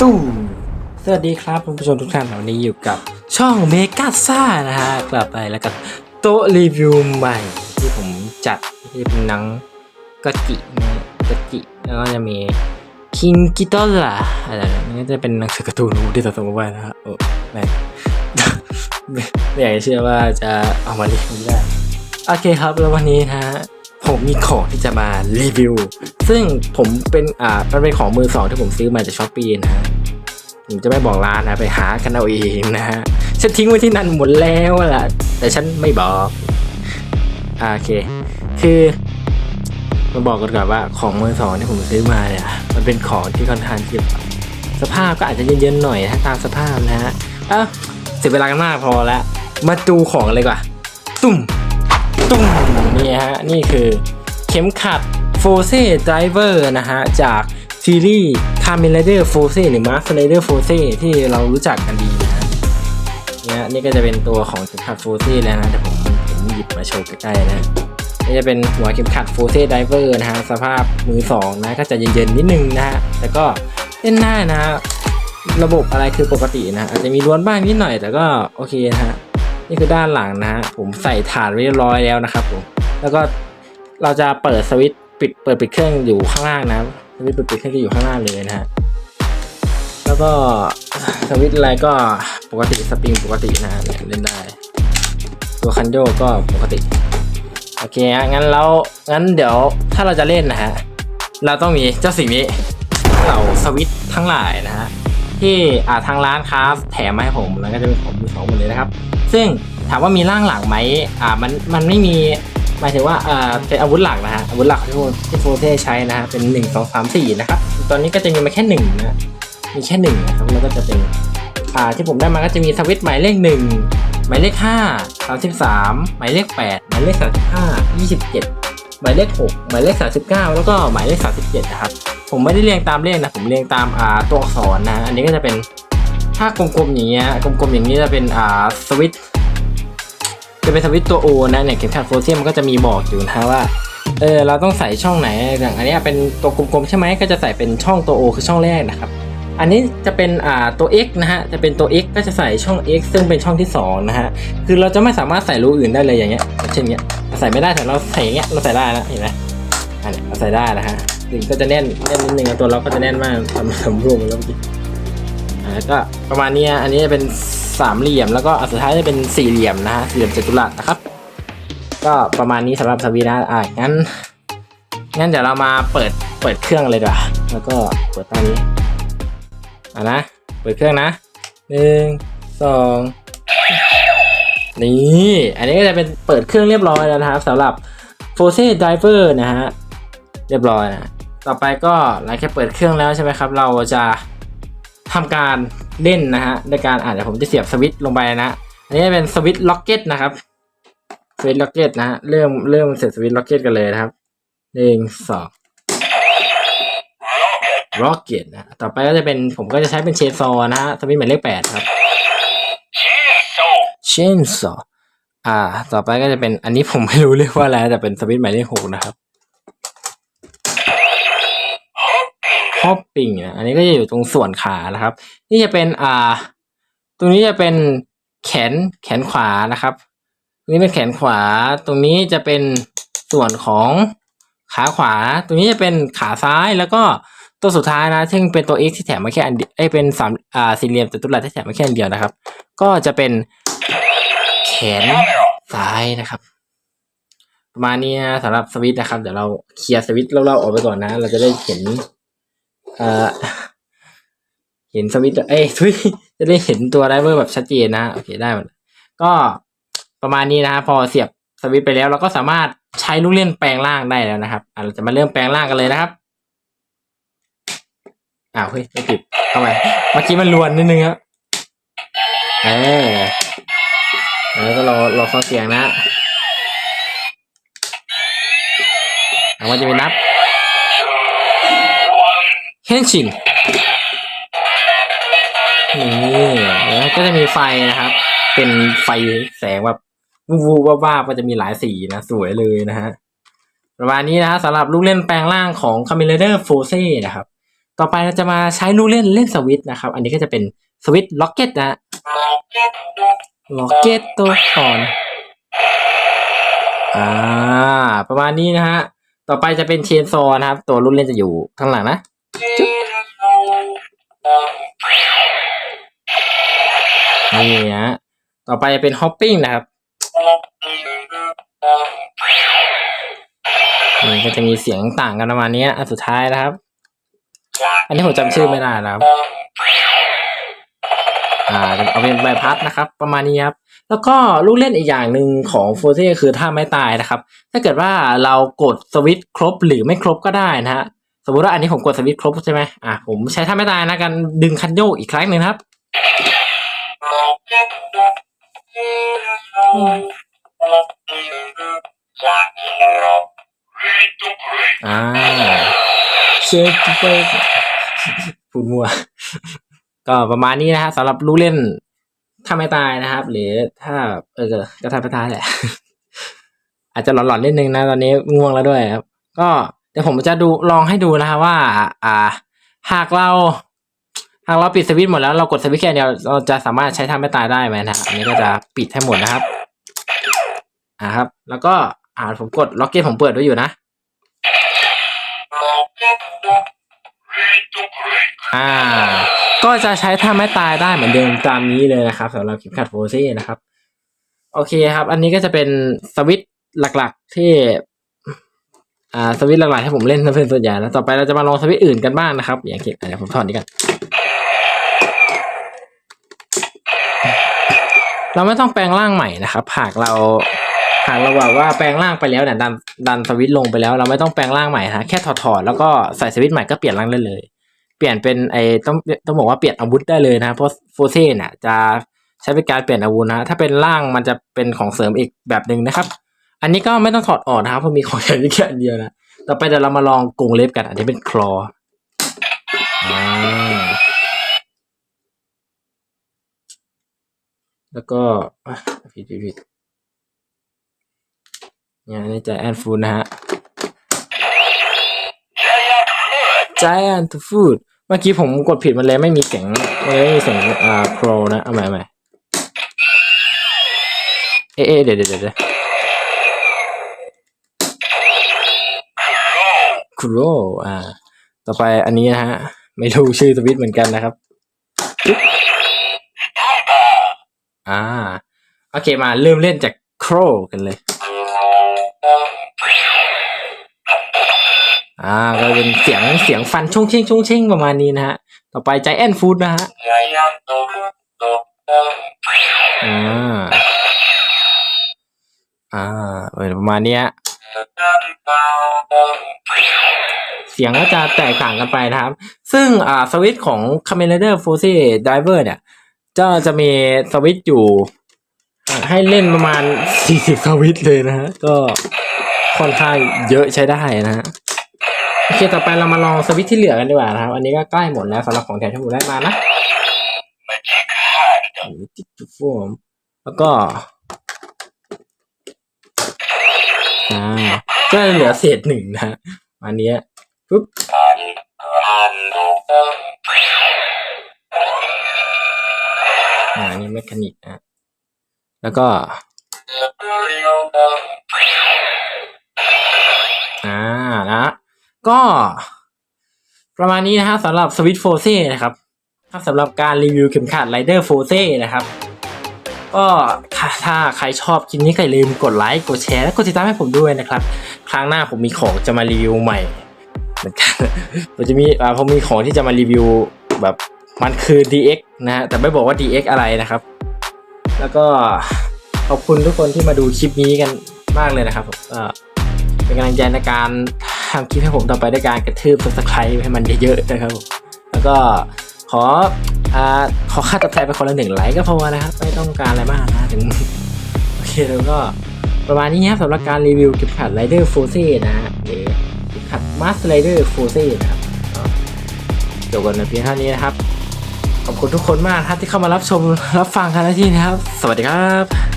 ตู้สวัสดีครับคุณผู้ชมทุกท่านวันนี้อยู่กับช่องเมกาซ่านะฮะกลับไปแล้วกับโต๊ะรีวิวใหม่ ที่ผมจัดที่เป็นหนังกจินะกจิแล้วก็จะมีคิงกิโตล่าอะไรนี่จะเป็นหนังสือการ์ตูนที่สะสมเอาไว้นะฮะโอ้ไม่ไม่อยากเชื่อว่าจะเอามารีวิวได้ โอเคครับแล้ววันนี้นะฮะ ผมมีของที่จะมารีวิว ซึ่งผมเป็นอ่ามันเป็นของมือสองที่ผมซื้อมาจากช้อปปี้นะผมจะไม่บอกร้านนะไปหากันเอาเองนะฮะฉันทิ้งไว้ที่นั่นหมดแล้วล่ะ แต่ฉันไม่บอกโอเค คือมาบอกกันก่อนว่าของมือสองที่ผมซื้อมาเนี่ยมันเป็นของที่ค่อนข้างที่สภาพก็อาจจะเย็นๆหน่อยถ้าตามสภาพนะฮะเอะเสียเวลากันมากพอแล้วมาดูของเลยกว่า ตุ้ม ตุ้มนี่ฮะ นี่คือเข็มขัด f o r c e Driver นะฮะ จากซีรีส์ Kamen Rider f o r c e หรือ Master Rider f o r c e ที่เรารู้จักกันดีนะเนี่ยนี่ก็จะเป็นตัวของเข็มขัด f o r c e แล้วนะแต่ผมผมหยิบมาโชว์ใกล้ๆนะนี่จะเป็นหัวเข็มขัด f o r c e Driver นะฮะ สภาพมือสองนะก็จะเย็นๆนิดนึงนะฮะแต่ก็เล่นได้นะฮะระบบอะไรคือปกตินะอาจจะมีร้วนบ้างนิดหน่อยแต่ก็โอเคนะฮะ นี่คือด้านหลังนะฮะผมใส่ฐานเรียบร้อยแล้วนะครับผมแล้วก็เราจะเปิดสวิตช์ปิดเปิดปิดเครื่องอยู่ข้างล่างนะสวิตช์เปิดปิดเครื่องจะอยู่ข้างล่างเลยนะฮะแล้วก็สวิตช์อะไรก็ปกติสปริงปกตินะฮะเล่นได้ ตัวคันโยกก็ปกติโอเคฮะงั้นแล้วงั้นเดี๋ยวถ้าเราจะเล่นนะฮะเราต้องมีเจ้าสิ่งนี้เหล่าสวิตช์ทั้งหลายนะฮะที่อ่าทางร้านค้าแถมมาให้ผมแล้วก็จะเป็นของมือสองหมดเลยนะครับ ซึ่งถามว่ามีร่างหลังไหมอ่ามันมันไม่มีหมายถึงว่าอ่าเป็นอาวุธหลักนะฮะอาวุธหลักที่โฟที่โฟเทใช้นะฮะเป็นหนึ่งสองสามสี่นะครับตอนนี้ก็จะมีมาแค่หนึ่งนะมีแค่หนึ่งนะครับแล้วก็จะเป็นอ่าที่ผมได้มาก็จะมีสวิตหมายเลขหนึ่งหมายเลขห้าสามสิบสามหมายเลขแปดหมายเลขสามสิบห้ายี่สิบเจ็ดหมายเลขหกหมายเลขสามสิบเก้าแล้วก็หมายเลขสามสิบเจ็ดนะครับ ผมไม่ได้เรียงตามเลขนะ ผมเรียงตามอ่าตัวอักษรนะ อันนี้ก็จะเป็น ถ้ากลมๆอย่างเงี้ยกลมๆอย่างนี้จะเป็นอ่าสวิตจะเป็นสวิตตัว O นะเนี่ยเข็มขัดโฟเซียมมันก็จะมีบอกอยู่นะว่าเออเราต้องใส่ช่องไหนอย่างอันนี้เป็นตัวกลมๆใช่ไหมก็จะใส่เป็นช่องตัว O คือช่องแรกนะครับ อันนี้จะเป็นอ่าตัว X นะฮะจะเป็นตัว X ก็จะใส่ช่อง X ซึ่งเป็นช่องที่สองนะฮะคือเราจะไม่สามารถใส่รูอื่นได้เลยอย่างเงี้ยเช่นเงี้ยใส่ไม่ได้แต่เราใส่อย่างเงี้ยเราใส่ได้นะเห็นไหมอันนี้เราใส่ได้นะฮะถึงก็จะแน่นแน่นนิดนึงตัวเราก็จะแน่นมากทำทำรวมกันแล้วเมื่อกี้ แล้วก็ประมาณนี้อันนี้จะเป็นสามเหลี่ยม แล้วก็อันสุดท้ายจะเป็นสี่เหลี่ยมนะฮะสี่เหลี่ยมจัตุรัสนะครับ ก็ประมาณนี้สำหรับสวีนะอ่างั้นงั้นเดี๋ยวเรามาเปิดเปิดเครื่องเลยดีกว่าแล้วก็เปิดตอนนี้อ่านะเปิดเครื่องนะหนึ่งสองนี่อันนี้ก็จะเป็นเปิดเครื่องเรียบร้อยแล้วนะครับสำหรับ f o r c e Driver นะฮะเรียบร้อยนะต่อไปก็หลังจากเปิดเครื่องแล้วใช่ไหมครับ เราจะ ทำการเล่นนะฮะด้วยการอ่านเดี๋ยวผมจะเสียบสวิตช์ลงไปนะ อันนี้เป็นสวิตช์ล็อกเก็ตนะครับสวิตช์ล็อกเก็ตนะฮะเริ่มเริ่มเสร็จสวิตช์ล็อกเก็ตกันเลยนะครับหนึ่งสองล็อกเก็ตนะต่อไปก็จะเป็นผมก็จะใช้เป็นเชนซอนะฮะสวิตช์หมายเลขแปดครับเชนซออ่า ต่อไปก็จะเป็นอันนี้ผมไม่รู้เรียกว่าอะไรแต่เป็นสวิตช์หมายเลขหกนะครับ ฮอปปิ้งอะอันนี้ก็จะอยู่ตรงส่วนขานะครับ นี่จะเป็นอ่า ตรงนี้จะเป็นแขนแขนขวานะครับนี้เป็นแขนขวา ตรงนี้จะเป็นส่วนของขาขวา ตรงนี้จะเป็นขาซ้ายแล้วก็ตัวสุดท้ายนะ ซึ่งเป็นตัว x ที่แถมมาแค่อันเดียวเอ้ยเป็นสามอ่าสี่เหลี่ยมจัตุรัสที่แถมมาแค่อันเดียวนะครับ ก็จะเป็นแขนซ้ายนะครับ ประมาณนี้นะสำหรับสวิตช์นะครับ เดี๋ยวเราเคลียร์สวิตช์เราๆออกไปก่อนนะ เราจะได้เห็น อ่อเห็นสวิตเอ้ยทุยจะได้เห็นตัวไดเวอร์แบบชัดเจนนะโอเคได้หมดก็ประมาณนี้นะ พอเสียบสวิตไปแล้ว เราก็สามารถใช้ลูกเล่นแปลงร่างได้แล้วนะครับเราจะมาเริ่มแปลงร่างกันเลยนะครับอ้าวเฮ้ยไม่ติดเข้าไปเมื่อกี้มันลวนนิดนึงครับเออแล้วก็รอรอฟังเสียงนะมันจะมีนับ เฮนชินนี่แล้วก็จะมีไฟนะครับ เป็นไฟแสงแบบวูบๆว่าๆก็จะมีหลายสีนะ สวยเลยนะฮะประมาณนี้นะฮะสำหรับลูกเล่นแปลงร่างของ c a m e l a d e r f o r c e นะครับ ต่อไปเราจะมาใช้ลูกเล่นเล่นสวิตช์นะครับ อันนี้ก็จะเป็นสวิตล็อกเก็ตนะล็อกเก็ตตัวถอนอ่า ประมาณนี้นะฮะ ต่อไปจะเป็นเชนซอนะครับ ตัวรุ่นเล่นจะอยู่ข้างหลังนะ นี่ฮะต่อไปจะเป็นฮอปปิ้งนะครับนี่ก็จะมีเสียงต่างกันประมาณนี้อันสุดท้ายนะครับ อันนี้ผมจำชื่อไม่ได้นะครับ อ่าเอาเป็นใบพัดนะครับ ประมาณนี้ครับแล้วก็ลูกเล่นอีกอย่างหนึ่งของโฟเซคือถ้าไม่ตายนะครับ ถ้าเกิดว่าเรากดสวิตช์ครบหรือไม่ครบก็ได้นะฮะสมมติว่าอันนี้ผมกดสวิตช์ครบใช่ไหมอะผมใช้ท่าไม่ตายนะกันดึงคันโยกอีกครั้งหนึ่งครับ อ่าเช็คไปพูดมัว ก็ประมาณนี้นะฮะสำหรับลูกเล่นถ้าไม่ตายนะครับ หรือถ้าเออก็ถ้าไม่ตายแหละ อาจจะหลอนๆนิดนึงนะ ตอนนี้ง่วงแล้วด้วยครับ ก็เดี๋ยวผมจะดูลองให้ดูนะครับว่า อ่า หากเรา หากเราปิดสวิตช์หมดแล้วเรากดสวิตช์แค่เดียวเราจะสามารถใช้ทำไม่ตายได้ไหมนะอันนี้ก็จะปิดให้หมดนะครับอ่าครับ แล้วก็อ่าผมกดล็อกเก็ตผมเปิดไว้อยู่นะอ่า ก็จะใช้ท่าไม่ตายได้เหมือนเดิมตามนี้เลยนะครับสำหรับคลิปขัดโฟเซ่นะครับ โอเคครับ อันนี้ก็จะเป็นสวิตช์หลักๆที่อ่าสวิตช์หลักๆที่ผมเล่นเป็นส่วนใหญ่แล้วต่อไปเราจะมาลองสวิตช์อื่นกันบ้างนะครับ อย่างเช่นเดี๋ยวผมถอดนี้กัน เราไม่ต้องแปลงร่างใหม่นะครับหากเราหากเราแบบว่าแปลงร่างไปแล้วเนี่ยดันดันสวิตช์ลงไปแล้ว เราไม่ต้องแปลงร่างใหม่นะแค่ถอดถอดแล้วก็ใส่สวิตช์ใหม่ก็เปลี่ยนร่างได้เลย เปลี่ยนเป็นไอต้องต้องบอกว่าเปลี่ยนอาวุธได้เลยนะเพราะโฟเซ่เนี่ยจะใช้เป็นการเปลี่ยนอาวุธนะถ้าเป็นร่างมันจะเป็นของเสริมอีกแบบหนึ่งนะครับ อันนี้ก็ไม่ต้องถอดออกนะครับเพราะมีของอย่างนี้แค่อันเดียวนะต่อไปเดี๋ยวเรามาลองกรงเล็บกัน อันนี้เป็นคลออ่า แล้วก็ผิดผิดผิดเนี่ยอันนี้จแอนฟูดนะฮะ Giant Food เมื่อกี้ผมกดผิดมันเลยไม่มีเสียงมันเลยไม่มีเสียงอ่า crow นะเอาใหม่ใหม่เอ๊ะเอ๊ะเดี๋ยวเดี๋ยวเดี๋ยว crow อ่า ต่อไปอันนี้นะฮะ ไม่รู้ชื่อสวิตช์เหมือนกันนะครับ อ่า โอเคมาเริ่มเล่นจาก crow กันเลย อ่าก็เป็นเสียงเสียงฟันชุ่งชิงชุ่งชิงประมาณนี้นะฮะ ต่อไปใจแอนฟูดนะฮะอ่าอ่าเออประมาณเนี้ยเสียงก็จะแตกต่างกันไปนะครับ ซึ่งอ่าสวิตช์ของ c a m e Rider f o r c e Diver เนี่ย จะจะมีสวิตช์อยู่ ให้เล่นประมาณ 40 สวิตช์เลยนะฮะ ก็ค่อนข้างเยอะใช้ได้นะฮะโอเคต่อไปเรามาลองสวิตช์ที่เหลือกันดีกว่านะครับ อันนี้ก็ใกล้หมดแล้วสำหรับของแถมที่ผมได้มานะติดจุดโฟมแล้วก็อ่าก็เหลือเศษหนึ่งนะอันนี้ปุ๊บ อ่าอันนี่เมคานิกนะแล้วก็อ่านะก็ประมาณนี้นะฮะสำหรับสวิตโฟเซ่นะครับครับสำหรับการรีวิวเข็มขัดไรเดอร์โฟเซ่นะครับ ก็ถ้าใครชอบคลิปนี้ก็อย่าลืมกดไลค์กดแชร์และกดติดตามให้ผมด้วยนะครับ ครั้งหน้าผมมีของจะมารีวิวใหม่เหมือนกันผมจะมีอ่าผมมีของที่จะมารีวิวแบบ มันคือ DX นะฮะแต่ไม่บอกว่า DX อะไรนะครับ แล้วก็ขอบคุณทุกคนที่มาดูคลิปนี้กันมากเลยนะครับเป็นกำลังใจในการทำคลิปให้ผมต่อไปด้วยการกระทืบ subscribe ให้มันเยอะๆนะครับผมแล้วก็ขออ่าขอค่าตอบแทนไปคนละหนึ่งไลค์ก็พอนะครับ ไม่ต้องการอะไรมากนะถึงโอเคแล้วก็ประมาณนี้ครับสำหรับการรีวิวเก็บขัด Rider f o r c e นะฮะหรือเก็บขัด Master Rider f o r c e นะครับก็จบกันในเพียงเท่านี้นะครับ ขอบคุณทุกคนมากครับที่เข้ามารับชมรับฟังกันนะที่นะครับ สวัสดีครับ